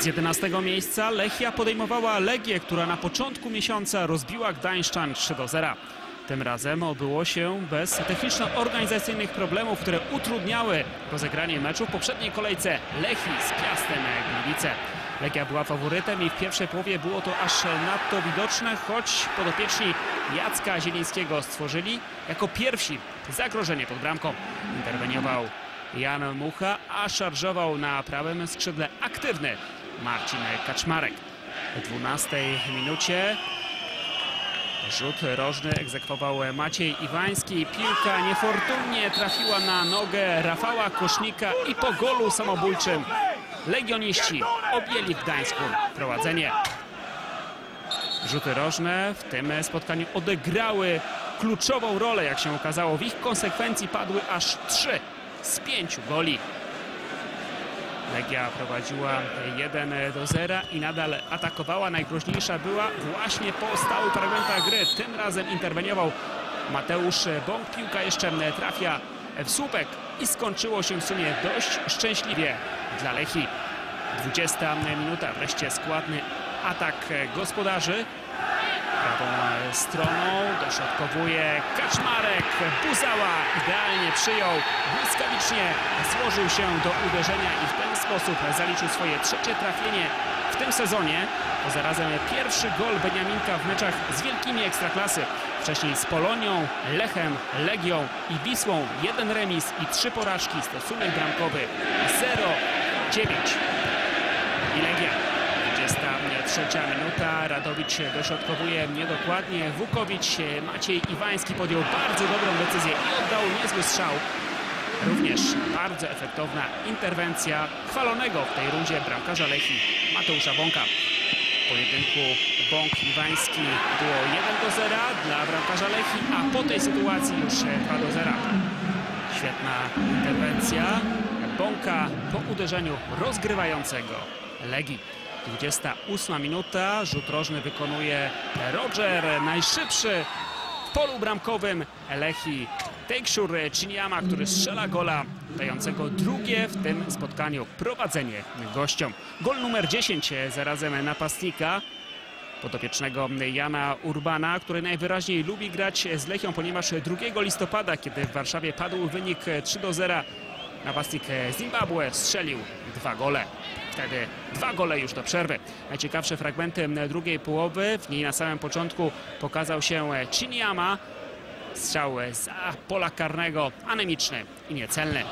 Z 11 miejsca Lechia podejmowała Legię, która na początku miesiąca rozbiła Gdańszczan 3 do 0. Tym razem obyło się bez techniczno-organizacyjnych problemów, które utrudniały rozegranie meczu w poprzedniej kolejce Lechii z Piastem Gliwice. Legia była faworytem i w pierwszej połowie było to aż nadto widoczne, choć podopieczni Jacka Zielińskiego stworzyli jako pierwsi zagrożenie pod bramką. Interweniował Jan Mucha, a szarżował na prawym skrzydle aktywny Marcin Kaczmarek. W 12 minucie rzut rożny egzekwował Maciej Iwański. Piłka niefortunnie trafiła na nogę Rafała Kosznika i po golu samobójczym legioniści objęli w Gdańsku prowadzenie. Rzuty rożne w tym spotkaniu odegrały kluczową rolę, jak się okazało. W ich konsekwencji padły aż trzy z pięciu goli. Legia prowadziła 1 do 0 i nadal atakowała. Najgroźniejsza była właśnie po stałych fragmentach gry. Tym razem interweniował Mateusz Bąk. Piłka jeszcze trafia w słupek i skończyło się w sumie dość szczęśliwie dla Lechii. 20 minuta, wreszcie składny atak gospodarzy. Prawą stroną dośrodkowuje Kaczmarek. Buzała idealnie przyjął, błyskawicznie złożył się do uderzenia i w ten sposób zaliczył swoje trzecie trafienie w tym sezonie. To zarazem pierwszy gol Beniaminka w meczach z wielkimi ekstraklasy. Wcześniej z Polonią, Lechem, Legią i Wisłą. Jeden remis i trzy porażki. Stosunek bramkowy 0-9. I Legia 23 minuta. Radowicz dośrodkowuje niedokładnie. Wukowicz, Maciej Iwański podjął bardzo dobrą decyzję i oddał niezły strzał. Również bardzo efektowna interwencja chwalonego w tej rundzie bramkarza Lechii Mateusza Bąka. W pojedynku Bąk-Iwański było 1 do 0 dla bramkarza Lechii, a po tej sytuacji już 2 do 0. Świetna interwencja Bąka po uderzeniu rozgrywającego Legii. 28 minuta, rzut rożny wykonuje Roger, najszybszy w polu bramkowym Lechii. Tejkszur Chiniama, który strzela gola dającego drugie w tym spotkaniu prowadzenie gościom. Gol numer 10 zarazem napastnika podopiecznego Jana Urbana, który najwyraźniej lubi grać z Lechią, ponieważ 2 listopada, kiedy w Warszawie padł wynik 3 do 0, napastnik Zimbabwe strzelił dwa gole. Wtedy dwa gole już do przerwy. Najciekawsze fragmenty drugiej połowy. W niej na samym początku pokazał się Chiniama. Strzał za pola karnego, anemiczny i niecelny.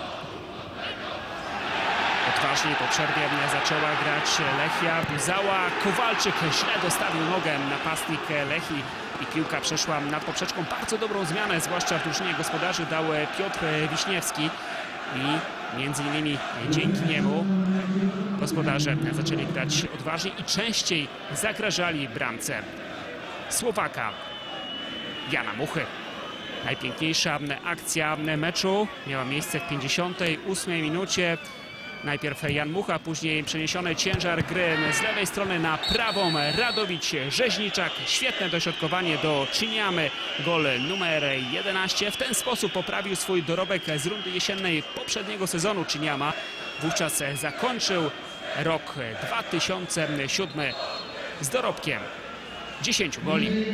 Odważnie po przerwie zaczęła grać Lechia. Buzała, Kowalczyk źle dostawił nogę napastnik Lechii i piłka przeszła nad poprzeczką. Bardzo dobrą zmianę, zwłaszcza w drużynie gospodarzy dał Piotr Wiśniewski i między innymi dzięki niemu gospodarze zaczęli grać odważnie i częściej zagrażali bramce Słowaka Jana Muchy. Najpiękniejsza akcja meczu miała miejsce w 58 minucie. Najpierw Jan Mucha, później przeniesiony ciężar gry z lewej strony na prawą. Radowicz, Rzeźniczak, świetne dośrodkowanie do Czyniamy. Gol numer 11. W ten sposób poprawił swój dorobek z rundy jesiennej poprzedniego sezonu Czyniama. Wówczas zakończył rok 2007 z dorobkiem 10 goli.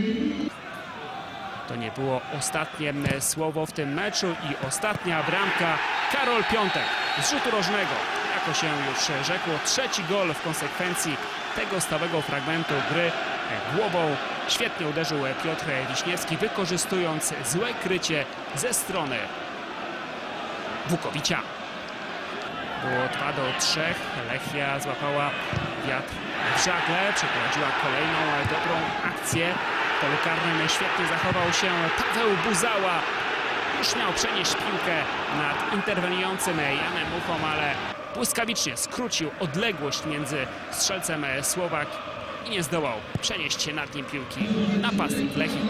To nie było ostatnie słowo w tym meczu i ostatnia bramka Karol Piątek z rzutu rożnego. Jako się już rzekło, trzeci gol w konsekwencji tego stałego fragmentu gry głową. Świetnie uderzył Piotr Wiśniewski, wykorzystując złe krycie ze strony Wukowicza. Było 2 do 3. Lechia złapała wiatr w żagle, przeprowadziła kolejną dobrą akcję. W polu karnym świetnie zachował się Paweł Buzała. Już miał przenieść piłkę nad interweniującym Janem Muchą, ale błyskawicznie skrócił odległość między strzelcem Słowak i nie zdołał przenieść się nad nim piłki napastnik Lechii.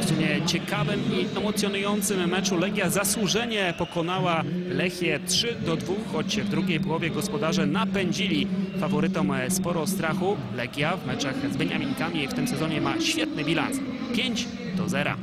W sumie ciekawym i emocjonującym meczu Legia zasłużenie pokonała Lechię 3 do 2, choć w drugiej połowie gospodarze napędzili faworytom sporo strachu. Legia w meczach z Beniaminkami w tym sezonie ma świetny bilans 5 do 0.